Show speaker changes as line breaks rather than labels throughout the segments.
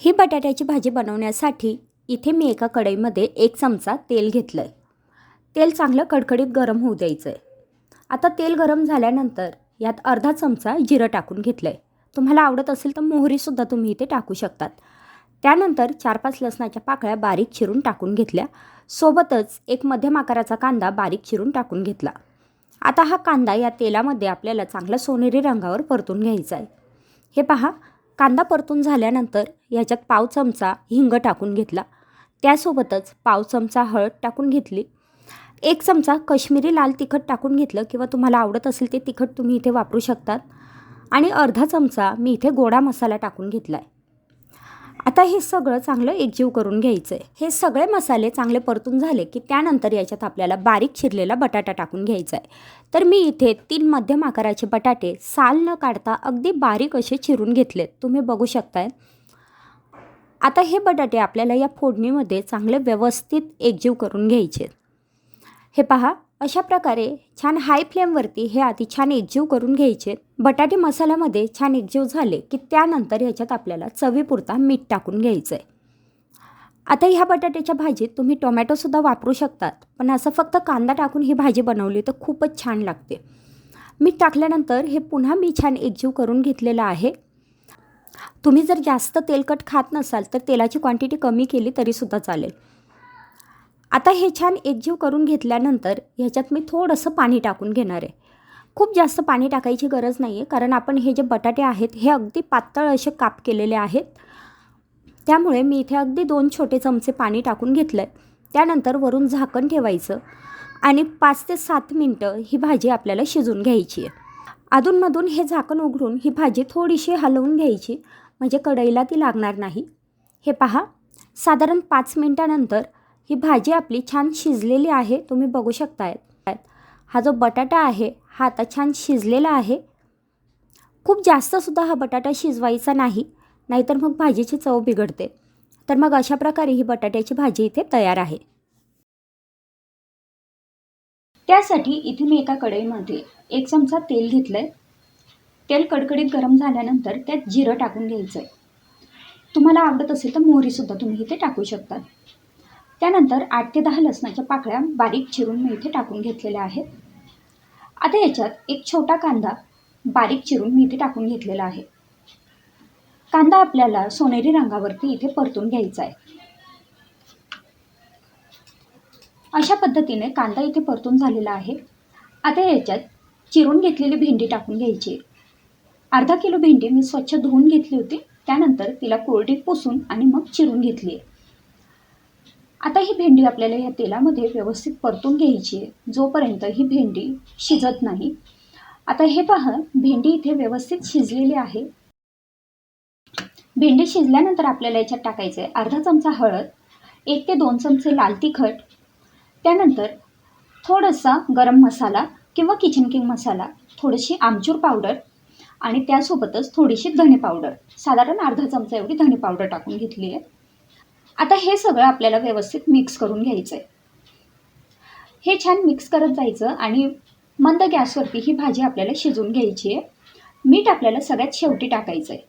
ही बटाट्याची भाजी बनवण्यासाठी इथे मी एका कढईमध्ये एक चमचा तेल घेतलं आहे तेल चांगलं कडकडीत गरम होऊ द्यायचं आहे आता तेल गरम झाल्यानंतर यात अर्धा चमचा जिरं टाकून घेतलं आहे तुम्हाला आवडत असेल तर मोहरीसुद्धा तुम्ही इथे टाकू शकतात. त्यानंतर चार पाच लसणाच्या पाकळ्या बारीक चिरून टाकून घेतल्या. सोबतच एक मध्यम आकाराचा कांदा बारीक चिरून टाकून घेतला. आता हा कांदा या तेलामध्ये आपल्याला चांगला सोनेरी रंगावर परतून घ्यायचा आहे हे पहा कांदा परतून झाल्यानंतर याच्यात पाव चमचा हिंग टाकून घेतला. त्यासोबतच पाव चमचा हळद टाकून घेतली. एक चमचा कश्मीरी लाल तिखट टाकून घेतलं किंवा तुम्हाला आवडत असेल ते तिखट तुम्ही इथे वापरू शकतात. आणि अर्धा चमचा मी इथे गोडा मसाला टाकून घेतला आहे आता हे सगळं चांगलं एकजीव करून घ्यायचं आहे हे सगळे मसाले चांगले परतून झाले की त्यानंतर याच्यात आपल्याला बारीक चिरलेला बटाटा टाकून घ्यायचा आहे तर मी इथे तीन मध्यम आकाराचे बटाटे साल न काढता अगदी बारीक असे चिरून घेतलेत. तुम्ही बघू शकताय. आता हे बटाटे आपल्याला या फोडणीमध्ये चांगले व्यवस्थित एकजीव करून घ्यायचे हे पहा अशा प्रकारे छान हाय फ्लेमवरती हे आधी छान एकजीव करून घ्यायचे. बटाटे मसाल्यामध्ये छान एकजीव झाले की त्यानंतर ह्याच्यात आपल्याला चवीपुरता मीठ टाकून घ्यायचं आहे आता ह्या बटाट्याच्या भाजीत तुम्ही टोमॅटोसुद्धा वापरू शकतात पण असं फक्त कांदा टाकून ही भाजी बनवली तर खूपच छान लागते. मीठ टाकल्यानंतर हे पुन्हा मी छान एकजीव करून घेतलेलं आहे. तुम्ही जर जास्त तेलकट खात नसाल तर तेलाची क्वांटिटी कमी केली तरीसुद्धा चालेल. आता हे छान एकजीव करून घेतल्यानंतर ह्याच्यात मी थोडंसं पाणी टाकून घेणार आहे. खूप जास्त पाणी टाकायची गरज नाही आहे कारण आपण हे जे बटाटे आहेत हे अगदी पातळ असे काप केलेले आहेत. त्यामुळे मी इथे अगदी दोन छोटे चमचे पाणी टाकून घेतलं आहे त्यानंतर वरून झाकण ठेवायचं आणि पाच ते सात मिनटं ही भाजी आपल्याला शिजून घ्यायची आहे. अधूनमधून हे झाकण उघडून ही भाजी थोडीशी हलवून घ्यायची म्हणजे कढईला ती लागणार नाही. हे पहा साधारण पाच मिनटानंतर ही भाजी आपली छान शिजलेली आहे तुम्ही बघू शकताय. हा जो बटाटा आहे हा आता छान शिजलेला आहे. खूप जास्तसुद्धा हा बटाटा शिजवायचा नाही नाहीतर मग भाजीची चव बिघडते. तर मग अशा प्रकारे ही बटाट्याची भाजी इथे तयार आहे. त्यासाठी इथे मी एका कढईमध्ये एक चमचा तेल घेतलं आहे तेल कडकडीत गरम झाल्यानंतर त्यात जिरं टाकून घ्यायचं आहे तुम्हाला आवडत असेल तर मोहरीसुद्धा तुम्ही इथे टाकू शकता. त्यानंतर आठ ते दहा लसणाच्या पाकळ्या बारीक चिरून मी इथे टाकून घेतलेल्या आहेत. आता याच्यात एक छोटा कांदा बारीक चिरून मी इथे टाकून घेतलेला आहे. कांदा आपल्याला सोनेरी रंगावरती इथे परतून घ्यायचा आहे. अशा पद्धतीने कांदा इथे परतून झालेला आहे. आता याच्यात चिरून घेतलेली भेंडी टाकून घ्यायची. अर्धा किलो भेंडी मी स्वच्छ धुवून घेतली होती. त्यानंतर तिला कोरडी पुसून आणि मग चिरून घेतली आहे. आता ही भेंडी आपल्याला या तेलामध्ये व्यवस्थित परतून घ्यायची आहे. जोपर्यंत ही भेंडी शिजत नाही. आता हे पहा भेंडी इथे व्यवस्थित शिजलेली आहे. भेंडी शिजल्यानंतर आपल्याला याच्यात टाकायचं आहे अर्धा चमचा हळद एक ते दोन चमचे लाल तिखट त्यानंतर थोडासा गरम मसाला किंवा किचन किंग मसाला थोडीशी आमचूर पावडर आणि त्यासोबतच थोडीशी धणे पावडर. साधारण अर्धा चमचा एवढी धणे पावडर टाकून घेतली आहे. आता हे सगळं आपल्याला व्यवस्थित मिक्स करून घ्यायचं आहे हे छान मिक्स करत जायचं आणि मंद गॅसवरती ही भाजी आपल्याला शिजवून घ्यायची आहे. मीठ आपल्याला सगळ्यात शेवटी टाकायचं आहे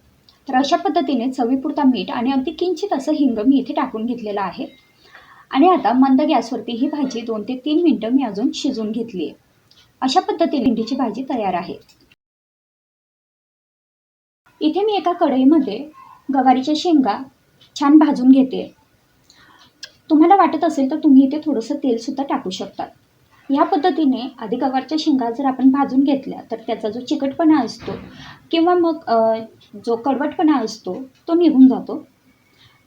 तर अशा पद्धतीने चवीपुरता मीठ आणि अगदी किंचित असं हिंग मी इथे टाकून घेतलेलं आहे. आणि आता मंद गॅसवरती ही भाजी दोन ते तीन मिनटं मी अजून शिजवून घेतली आहे. अशा पद्धतीने भेंडीची भाजी तयार आहे. इथे मी एका कढईमध्ये गवारीच्या शेंगा छान भाजून घेते. तुम्हाला वाटत असेल तर तुम्ही इथे थोडंसं तेलसुद्धा टाकू शकतात. ह्या पद्धतीने आधी गवारच्या शेंगा जर आपण भाजून घेतल्या तर त्याचा जो चिकटपणा असतो किंवा मग जो कडवटपणा असतो तो निघून जातो.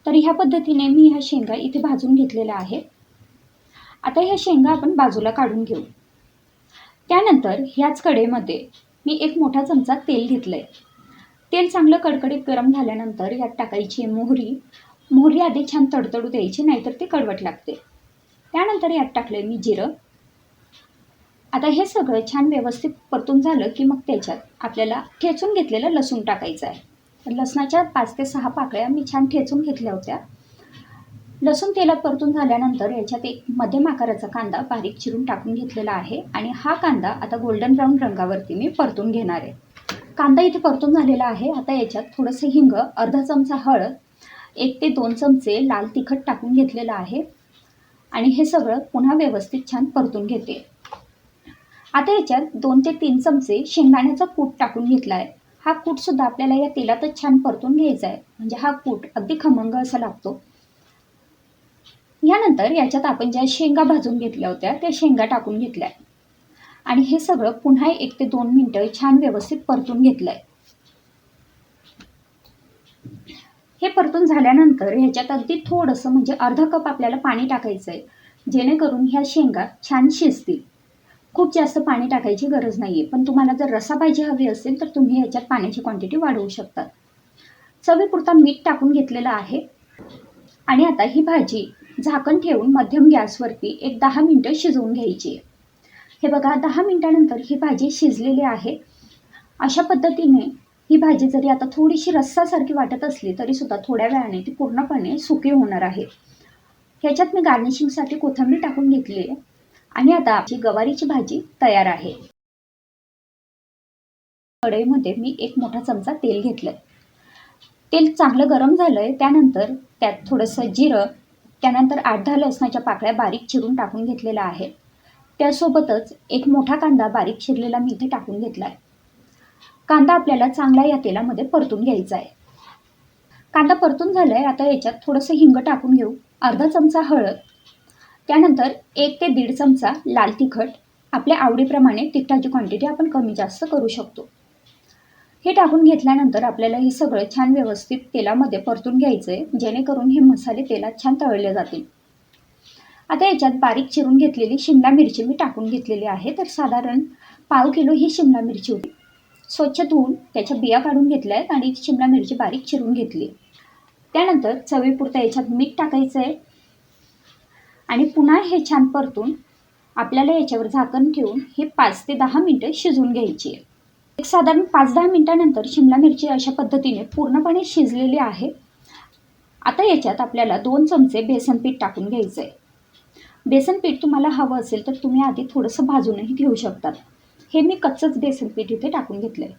तर ह्या पद्धतीने मी ह्या शेंगा इथे भाजून घेतलेल्या आहेत. आता ह्या शेंगा आपण बाजूला काढून घेऊ. त्यानंतर ह्याच कडेमध्ये मी एक मोठा चमचा तेल घेतलं आहे तेल चांगलं कडकडीत गरम झाल्यानंतर यात टाकायची मोहरी मोहरी आधी छान तडतडू द्यायची नाहीतर ते कडवट लागते. त्यानंतर यात टाकलं मी जिरं. आता हे सगळं छान व्यवस्थित परतून झालं की मग त्याच्यात आपल्याला ठेचून घेतलेलं लसूण टाकायचं आहे. लसणाच्या पाच ते सहा पाकळ्या मी छान ठेचून घेतल्या होत्या. लसूण तेलात परतून झाल्यानंतर याच्यात एक मध्यम आकाराचा कांदा बारीक चिरून टाकून घेतलेला आहे आणि हा कांदा आता गोल्डन ब्राऊन रंगावरती मी परतून घेणार आहे. कांदा इथे परतून झालेला आहे. आता याच्यात थोडंसं हिंग अर्धा चमचा हळद एक ते दोन चमचे लाल तिखट टाकून घेतलेलं आहे. आणि हे सगळं पुन्हा व्यवस्थित छान परतून घेते. आता याच्यात दोन ते तीन चमचे शेंगदाण्याचा कूट टाकून घेतला आहे हा कूटसुद्धा आपल्याला या तेलातच छान परतून घ्यायचा आहे. म्हणजे हा कूट अगदी खमंग असा लागतो. यानंतर याच्यात आपण ज्या शेंगा भाजून घेतल्या होत्या त्या शेंगा टाकून घेतल्या. आणि हे सगळं पुन्हा एक ते दोन मिनटं छान व्यवस्थित परतून घेतलं आहे हे परतून झाल्यानंतर ह्याच्यात अगदी थोडंसं म्हणजे अर्धा कप आपल्याला पाणी टाकायचं आहे जेणेकरून ह्या शेंगा छान शिजतील. खूप जास्त पाणी टाकायची गरज नाही आहे पण तुम्हाला जर रसा भाजी हवी असेल तर तुम्ही ह्याच्यात पाण्याची क्वांटिटी वाढवू शकता. चवीपुरता मीठ टाकून घेतलेलं आहे. आणि आता ही भाजी झाकण ठेवून मध्यम गॅसवरती एक दहा मिनटं शिजवून घ्यायची आहे. हे बघा दहा मिनटानंतर ही भाजी शिजलेली आहे. अशा पद्धतीने ही भाजी जरी आता थोडीशी रस्सासारखी वाटत असली तरीसुद्धा थोड्या वेळाने ती पूर्णपणे सुकी होणार आहे. ह्याच्यात मी गार्निशिंगसाठी कोथिंबीर टाकून घेतली आहे आणि आता आपली गवारीची भाजी तयार आहे. कढईमध्ये मी एक मोठा चमचा तेल घेतलंय. तेल चांगलं गरम झालंय त्यानंतर त्यात थोडंसं जिरं त्यानंतर आठ दहा लसणाच्या पाकळ्या बारीक चिरून टाकून घेतलेल्या आहेत त्यासोबतच एक मोठा कांदा बारीक चिरलेला मी इथे टाकून घेतला आहे कांदा आपल्याला चांगला या तेलामध्ये परतून घ्यायचा आहे. कांदा परतून झाला आहे आता याच्यात थोडंसं हिंग टाकून घेऊ. अर्धा चमचा हळद. त्यानंतर एक ते दीड चमचा लाल तिखट. आपल्या आवडीप्रमाणे तिखटाची क्वांटिटी आपण कमी जास्त करू शकतो. हे टाकून घेतल्यानंतर आपल्याला हे सगळं छान व्यवस्थित तेलामध्ये परतून घ्यायचं आहे जेणेकरून हे मसाले तेलात छान तळले जातील. आता याच्यात बारीक चिरून घेतलेली शिमला मिरची मी टाकून घेतलेली आहे. तर साधारण पाव किलो ही शिमला मिरची होती. स्वच्छ धुवून त्याच्या बिया काढून घेतल्या आहेत आणि शिमला मिरची बारीक चिरून घेतली. त्यानंतर चवीपुरतं याच्यात मीठ टाकायचं आहे आणि पुन्हा हे छान परतून आपल्याला याच्यावर झाकण ठेवून हे पाच ते दहा मिनटं शिजवून घ्यायची आहे. एक साधारण पाच दहा मिनटानंतर शिमला मिरची अशा पद्धतीने पूर्णपणे शिजलेली आहे. आता याच्यात आपल्याला दोन चमचे बेसन पीठ टाकून घ्यायचं आहे बेसन पीठ तुम्हाला हवं असेल तर तुम्ही आधी थोडंसं भाजूनही घेऊ शकतात. हे मी कच्चंच बेसन पीठ इथे टाकून घेतलं आहे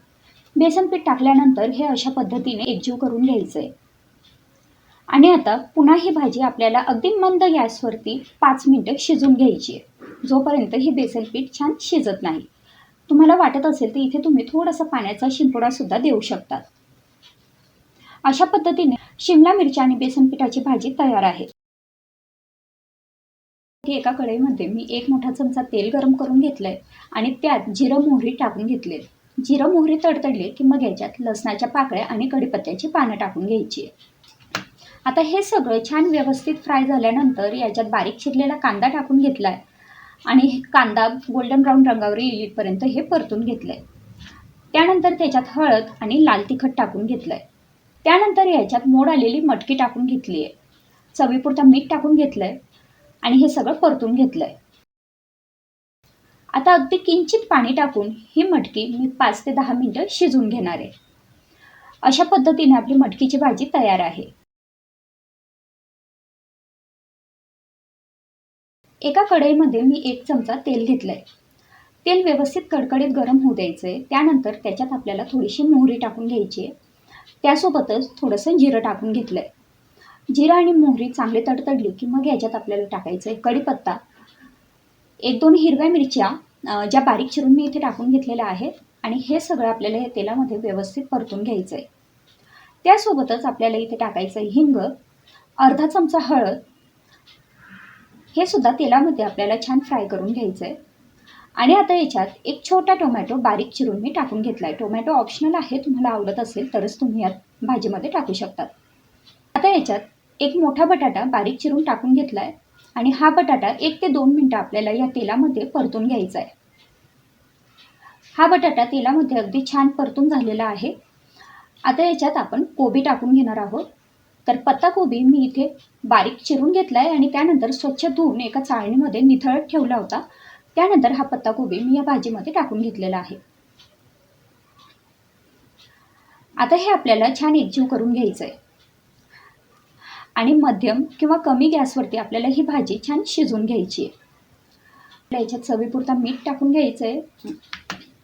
बेसन पीठ टाकल्यानंतर हे अशा पद्धतीने एकजीव करून घ्यायचं आहे आणि आता पुन्हा ही भाजी आपल्याला अगदी मंद गॅसवरती पाच मिनटं शिजून घ्यायची आहे जोपर्यंत ही बेसन पीठ छान शिजत नाही. तुम्हाला वाटत असेल तर इथे तुम्ही थोडासा पाण्याचा शिंपडासुद्धा देऊ शकतात अशा पद्धतीने शिमला मिरची आणि बेसन पिठाची भाजी तयार आहे. एका कढईमध्ये मी एक मोठा चमचा तेल गरम करून घेतलंय आणि त्यात जिरं मोहरी टाकून घेतले जिरं मोहरी तडतडली की मग याच्यात लसणाच्या पाकळ्या आणि कढीपत्त्याची पानं टाकून घ्यायची. आता हे सगळं छान व्यवस्थित फ्राय झाल्यानंतर याच्यात बारीक चिरलेला कांदा टाकून घेतलाय आणि कांदा गोल्डन ब्राऊन रंगावर येईपर्यंत हे परतून घेतलंय. त्यानंतर त्याच्यात हळद आणि लाल तिखट टाकून घेतलंय. त्यानंतर याच्यात मोड आलेली मटकी टाकून घेतली आहे चवीपुरता मीठ टाकून घेतलंय. आणि हे सगळं परतून घेतलंय. आता अगदी किंचित पाणी टाकून ही मटकी मी पाच ते दहा मिनटं शिजून घेणार आहे. अशा पद्धतीने आपली मटकीची भाजी तयार आहे. एका कढईमध्ये मी एक चमचा तेल घेतलंय. तेल व्यवस्थित कडकडीत गरम होऊ द्यायचं आहे त्यानंतर त्याच्यात आपल्याला थोडीशी मोहरी टाकून घ्यायची आहे. त्यासोबतच थोडंसं जिरं टाकून घेतलं आहे जिरा आणि मोहरी चांगले तडतडली की मग याच्यात आपल्याला टाकायचं आहे कढीपत्ता. एक दोन हिरव्या मिरच्या ज्या बारीक चिरून मी इथे टाकून घेतलेल्या आहेत आणि हे सगळं आपल्याला या तेलामध्ये व्यवस्थित परतून घ्यायचं आहे त्यासोबतच आपल्याला इथे टाकायचं आहे हिंग अर्धा चमचा हळद. हे सुद्धा तेलामध्ये आपल्याला छान फ्राय करून घ्यायचं आहे आणि आता याच्यात एक छोटा टोमॅटो बारीक चिरून मी टाकून घेतला आहे टोमॅटो ऑप्शनल आहे तुम्हाला आवडत असेल तरच तुम्ही यात भाजीमध्ये टाकू शकतात. आता याच्यात एक मोठा बटाटा बारीक चिरून टाकून घेतला आहे आणि हा बटाटा एक ते दोन मिनटं आपल्याला या तेलामध्ये परतून घ्यायचा आहे. हा बटाटा तेलामध्ये अगदी छान परतून झालेला आहे. आता याच्यात आपण कोबी टाकून घेणार आहोत. तर पत्ताकोबी मी इथे बारीक चिरून घेतला आहे आणि त्यानंतर स्वच्छ धुवून एका चाळणीमध्ये निथळत ठेवला होता. त्यानंतर हा पत्ताकोबी मी या भाजीमध्ये टाकून घेतलेला आहे. आता हे आपल्याला छान एकजीव करून घ्यायचं आहे आणि मध्यम किंवा कमी गॅसवरती आपल्याला ही भाजी छान शिजवून घ्यायची आहे. आपल्या याच्यात चवीपुरता मीठ टाकून घ्यायचं आहे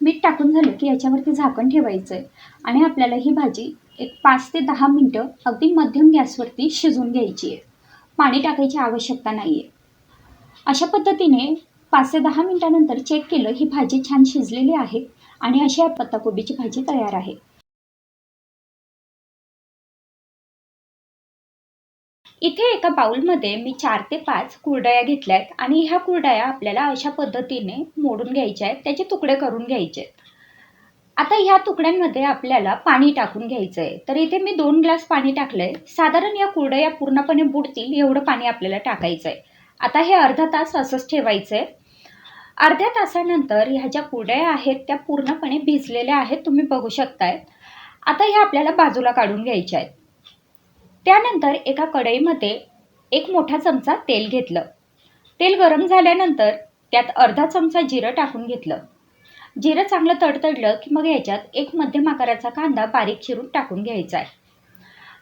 मीठ टाकून झालं की याच्यावरती झाकण ठेवायचं आहे आणि आपल्याला ही भाजी एक पाच ते दहा मिनटं अगदी मध्यम गॅसवरती शिजवून घ्यायची आहे. पाणी टाकायची आवश्यकता नाही आहे अशा पद्धतीने पाच ते दहा मिनटानंतर चेक केलं ही भाजी छान शिजलेली आहे आणि अशी पत्ताकोबीची भाजी तयार आहे. इथे एका बाउलमध्ये मी चार ते पाच कुरडया घेतल्या आहेत आणि ह्या कुरडया आपल्याला अशा पद्धतीने मोडून घ्यायच्या आहेत. त्याचे तुकडे करून घ्यायचे आहेत. आता ह्या तुकड्यांमध्ये आपल्याला पाणी टाकून घ्यायचं आहे तर इथे मी दोन ग्लास पाणी टाकलं आहे साधारण या कुरडया पूर्णपणे बुडतील एवढं पाणी आपल्याला टाकायचं आहे आता हे अर्धा तास असंच ठेवायचं आहे अर्ध्या तासानंतर ह्या ज्या कुरड्या आहेत त्या पूर्णपणे भिजलेल्या आहेत. तुम्ही बघू शकताय. आता ह्या आपल्याला बाजूला काढून घ्यायच्या आहेत. त्यानंतर एका कढईमध्ये एक मोठा चमचा तेल घेतलं. तेल गरम झाल्यानंतर त्यात अर्धा चमचा जिरं टाकून घेतलं. जिरं चांगलं तडतडलं की मग याच्यात एक मध्यम आकाराचा कांदा बारीक चिरून टाकून घ्यायचा आहे.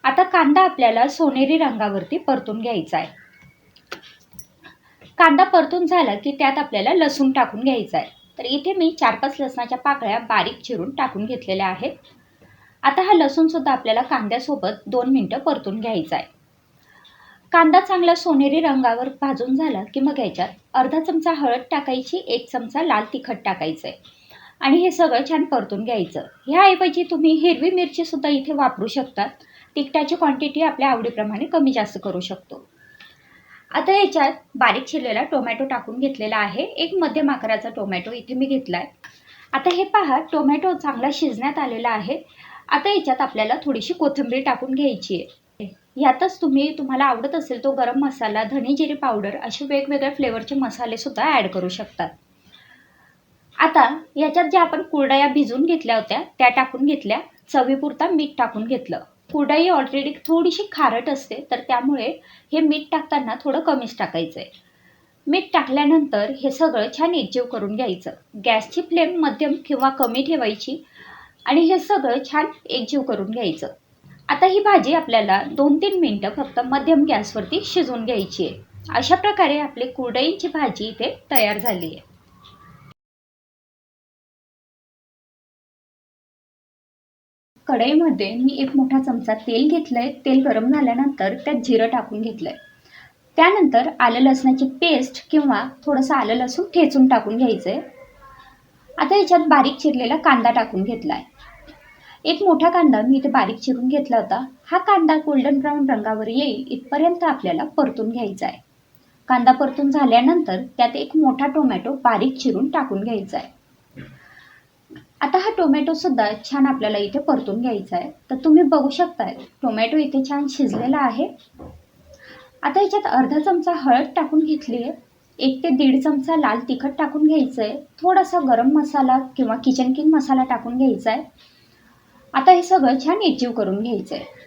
आता कांदा आपल्याला सोनेरी रंगावरती परतून घ्यायचा आहे. कांदा परतून झाला की त्यात आपल्याला लसूण टाकून घ्यायचा आहे. तर इथे मी चार पाच लसणाच्या पाकळ्या बारीक चिरून टाकून घेतलेल्या आहेत. आता हा लसूणसुद्धा आपल्याला कांद्यासोबत दोन मिनटं परतून घ्यायचा आहे. कांदा चांगला सोनेरी रंगावर भाजून झाला की मग याच्यात अर्धा चमचा हळद टाकायची एक चमचा लाल तिखट टाकायचं आहे आणि हे सगळं छान परतून घ्यायचं. ह्याऐवजी तुम्ही हिरवी मिरचीसुद्धा इथे वापरू शकतात. तिखटाची क्वांटिटी आपल्या आवडीप्रमाणे कमी जास्त करू शकतो. आता याच्यात बारीक चिरलेला टोमॅटो टाकून घेतलेला आहे. एक मध्यम आकाराचा टोमॅटो इथे मी घेतला आहे आता हे पहा टोमॅटो चांगला शिजण्यात आलेला आहे. आता याच्यात आपल्याला थोडीशी कोथिंबीर टाकून घ्यायची आहे. यातच तुम्ही तुम्हाला आवडत असेल तो गरम मसाला धने जिरे पावडर असे वेगवेगळ्या फ्लेवरचे मसालेसुद्धा ॲड करू शकतात. आता याच्यात ज्या आपण कुरडया भिजून घेतल्या होत्या त्या टाकून घेतल्या. चवीपुरता मीठ टाकून घेतलं. कुरडई ऑलरेडी थोडीशी खारट असते तर त्यामुळे हे मीठ टाकताना थोडं कमीच टाकायचं आहे मीठ टाकल्यानंतर हे सगळं छान एकजीव करून घ्यायचं. गॅसची फ्लेम मध्यम किंवा कमी ठेवायची. आणि हे सगळं छान एकजीव करून घ्यायचं. आता ही भाजी आपल्याला दोन तीन मिनटं फक्त मध्यम गॅसवरती शिजवून घ्यायची आहे. अशा प्रकारे आपली कुरडईची भाजी इथे तयार झाली आहे. कढईमध्ये मी एक मोठा चमचा तेल घेतलंय. तेल गरम झाल्यानंतर त्यात जिरं टाकून घेतलंय. त्यानंतर आलं लसणाची पेस्ट किंवा थोडंसं आलं लसूण ठेचून टाकून घ्यायचंय. आता याच्यात बारीक चिरलेला कांदा टाकून घेतला आहे एक मोठा कांदा मी इथे बारीक चिरून घेतला होता. हा कांदा गोल्डन ब्राऊन रंगावर येईल इथपर्यंत आपल्याला परतून घ्यायचा आहे. कांदा परतून झाल्यानंतर त्यात एक मोठा टोमॅटो बारीक चिरून टाकून घ्यायचा आहे. आता हा टोमॅटो सुद्धा छान आपल्याला इथे परतून घ्यायचा आहे. तर तुम्ही बघू शकताय टोमॅटो इथे छान शिजलेला आहे. आता याच्यात अर्धा चमचा हळद टाकून घेतली आहे. एक ते दीड चमचा लाल तिखट टाकून घ्यायचं आहे थोडासा गरम मसाला किंवा किचन किंग मसाला टाकून घ्यायचा आहे आता हे सगळं छान एकजीव करून घ्यायचं आहे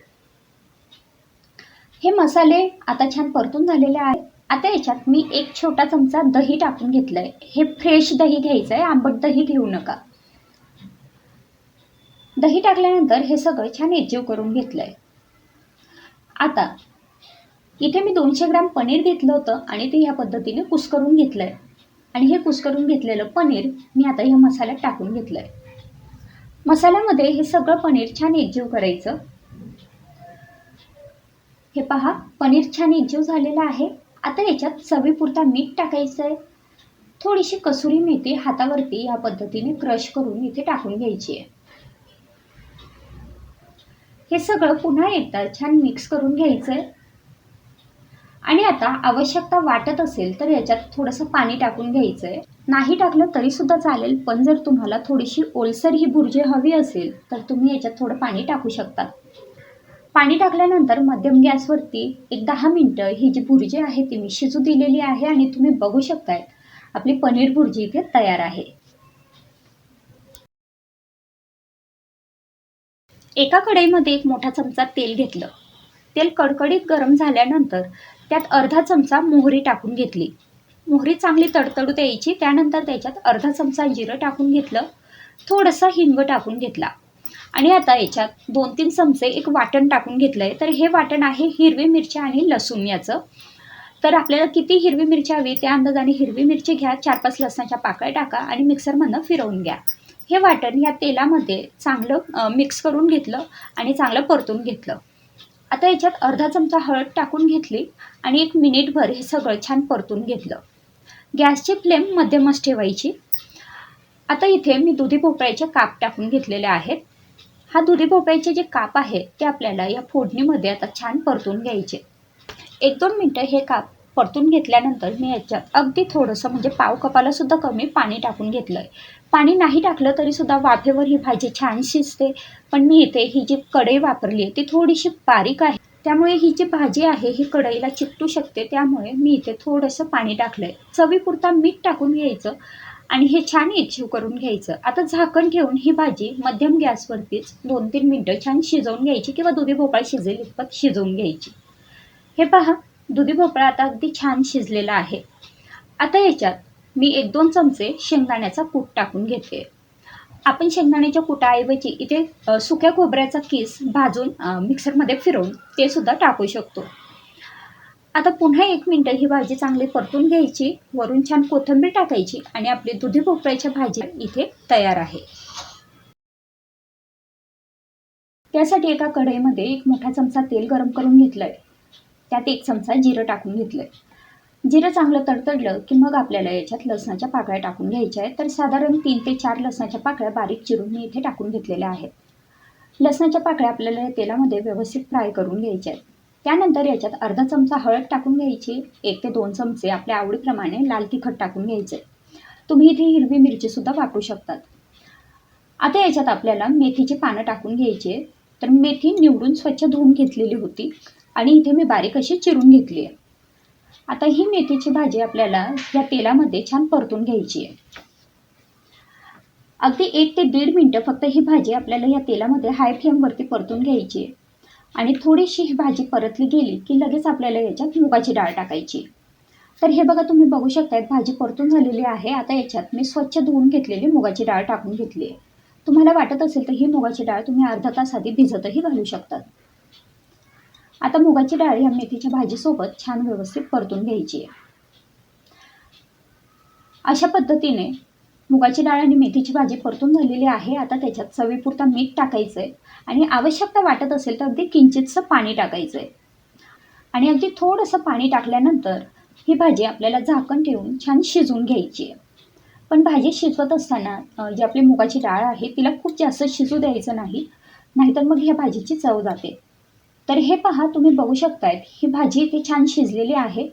हे मसाले आता छान परतून झालेले आहेत. आता याच्यात मी एक छोटा चमचा दही टाकून घेतलं आहे हे फ्रेश दही घ्यायचं आहे आंबट दही घेऊ नका. दही टाकल्यानंतर हे सगळं छान एकजीव करून घेतलं आहे आता इथे मी दोनशे ग्राम पनीर घेतलं होतं आणि ते ह्या पद्धतीने कुस्करून घेतलं आहे आणि हे कुस्करून घेतलेलं पनीर मी आता ह्या मसाल्यात टाकून घेतलं आहे मसाल्यामध्ये हे सगळं पनीर छान एकजीव करायचं. हे पहा पनीर छान एकजीव झालेलं आहे. आता याच्यात चवीपुरता मीठ टाकायचं आहे थोडीशी कसुरी मेथी हातावरती या पद्धतीने क्रश करून इथे टाकून घ्यायची आहे. हे सगळं पुन्हा एकदा छान मिक्स करून घ्यायचं आहे आणि आता आवश्यकता वाटत असेल तर याच्यात थोडंसं पाणी टाकून घ्यायचं आहे नाही टाकलं तरी सुद्धा चालेल पण जर तुम्हाला थोडीशी ओलसर ही भुर्जी हवी असेल तर तुम्ही याच्यात थोडं पाणी टाकू शकता. पाणी टाकल्यानंतर मध्यम गॅसवरती एक दहा मिनटं ही जी भुर्जी आहे ती मी शिजू दिलेली आहे आणि तुम्ही बघू शकताय आपली पनीर भुर्जी इथे तयार आहे. एका कढईमध्ये एक मोठा चमचा तेल घेतलं. तेल कडकडीत गरम झाल्यानंतर त्यात अर्धा चमचा मोहरी टाकून घेतली. मोहरी चांगली तडतडू द्यायची त्यानंतर त्याच्यात अर्धा चमचा जिरं टाकून घेतलं थोडंसं हिंग टाकून घेतला. आणि आता याच्यात दोन तीन चमचे एक वाटण टाकून घेतलं आहे तर हे वाटण आहे हिरवी मिरची आणि लसूण याचं. तर आपल्याला किती हिरवी मिरची हवी त्या अंदाजाने हिरवी मिरची घ्या चार पाच लसणाच्या पाकळ्या टाका आणि मिक्सरमधनं फिरवून घ्या. हे वाटण या तेलामध्ये चांगलं मिक्स करून घेतलं आणि चांगलं परतून घेतलं. आता याच्यात अर्धा चमचा हळद टाकून घेतली आणि एक मिनिटभर हे सगळं छान परतून घेतलं. गॅसची फ्लेम मध्यमच ठेवायची. आता इथे मी दुधी भोपळ्याचे काप टाकून घेतलेले आहेत. हा दुधी भोपळ्याचे जे काप आहे ते आपल्याला या फोडणीमध्ये आता छान परतून घ्यायचे. एक दोन मिनटं हे काप परतून घेतल्यानंतर मी याच्यात अगदी थोडंसं म्हणजे पाव कपालासुद्धा कमी पाणी टाकून घेतलं आहे पाणी नाही टाकलं तरीसुद्धा वाफेवर ही भाजी छान शिजते. पण मी इथे ही जी कढई वापरली आहे ती थोडीशी बारीक आहे. त्यामुळे ही जी भाजी आहे ही कढईला चिकटू शकते. त्यामुळे मी इथे थोडंसं पाणी टाकलं आहे चवीपुरता मीठ टाकून घ्यायचं आणि हे छान इच्छू करून घ्यायचं. आता झाकण ठेवून ही भाजी मध्यम गॅसवरतीच दोन तीन मिनटं छान शिजवून घ्यायची किंवा दुधी भोपळा शिजेल इतपत शिजवून घ्यायची. हे पहा. दुधी भोपळा आता अगदी छान शिजलेला आहे. आता याच्यात मी एक दोन चमचे शेंगदाण्याचा कूट टाकून घेते. आपण शेंगदाण्याच्या कुटाऐवजी इथे सुक्या खोबऱ्याचा किस भाजून मिक्सरमध्ये फिरवून ते सुद्धा टाकू शकतो. आता पुन्हा एक मिनटं ही भाजी चांगली परतून घ्यायची वरून छान कोथिंबीर टाकायची आणि आपली दुधी भोपळ्याची भाजी इथे तयार आहे. त्यासाठी एका कढईमध्ये एक मोठा चमचा तेल गरम करून घेतलं आहे त्यात एक चमचा जिरं टाकून घेतलं आहे जिरं चांगलं तडतडलं की मग आपल्याला याच्यात लसणाच्या पाकळ्या टाकून घ्यायच्या आहेत. तर साधारण तीन ते चार लसणाच्या पाकळ्या बारीक चिरून मी इथे टाकून घेतलेल्या आहेत. लसणाच्या पाकळ्या आपल्याला या तेलामध्ये व्यवस्थित फ्राय करून घ्यायच्या आहेत. त्यानंतर याच्यात अर्धा चमचा हळद टाकून घ्यायची एक ते दोन चमचे आपल्या आवडीप्रमाणे लाल तिखट टाकून घ्यायचे. तुम्ही इथे हिरवी मिरचीसुद्धा वापरू शकतात. आता याच्यात आपल्याला मेथीची पानं टाकून घ्यायची. आहे तर मेथी निवडून स्वच्छ धुवून घेतलेली होती. आणि इथे मी बारीक अशी चिरून घेतली आहे. आता ही मेथीची भाजी आपल्याला या तेलामध्ये छान परतून घ्यायची आहे. अगदी एक ते दीड मिनटं फक्त ही भाजी आपल्याला या तेलामध्ये हाय फ्लेमवरती परतून घ्यायची आहे. आणि थोडीशी ही भाजी परतली गेली की लगेच आपल्याला याच्यात मुगाची डाळ टाकायची तर हे बघा तुम्ही बघू शकतायत भाजी परतून झालेली आहे. आता याच्यात मी स्वच्छ धुवून घेतलेली मुगाची डाळ टाकून घेतली आहे. तुम्हाला वाटत असेल तर ही मुगाची डाळ तुम्ही अर्धा तास आधी भिजतही घालू शकतात. आता मुगाची डाळ या मेथीच्या भाजीसोबत छान व्यवस्थित परतून घ्यायची आहे. अशा पद्धतीने मुगाची डाळ आणि मेथीची भाजी परतून झालेली आहे. आता त्याच्यात चवीपुरता मीठ टाकायचं आहे आणि आवश्यकता वाटत असेल तर अगदी किंचितसं पाणी टाकायचं आहे आणि अगदी थोडंसं पाणी टाकल्यानंतर ही भाजी आपल्याला झाकण ठेवून छान शिजवून घ्यायची आहे. पण भाजी शिजवत असताना जी आपली मुगाची डाळ आहे तिला खूप जास्त शिजू द्यायचं नाही नाहीतर मग ह्या भाजीची चव जाते. तर हे पहा तुम्ही बघू शकतायत ही भाजी इथे छान शिजलेली आहे.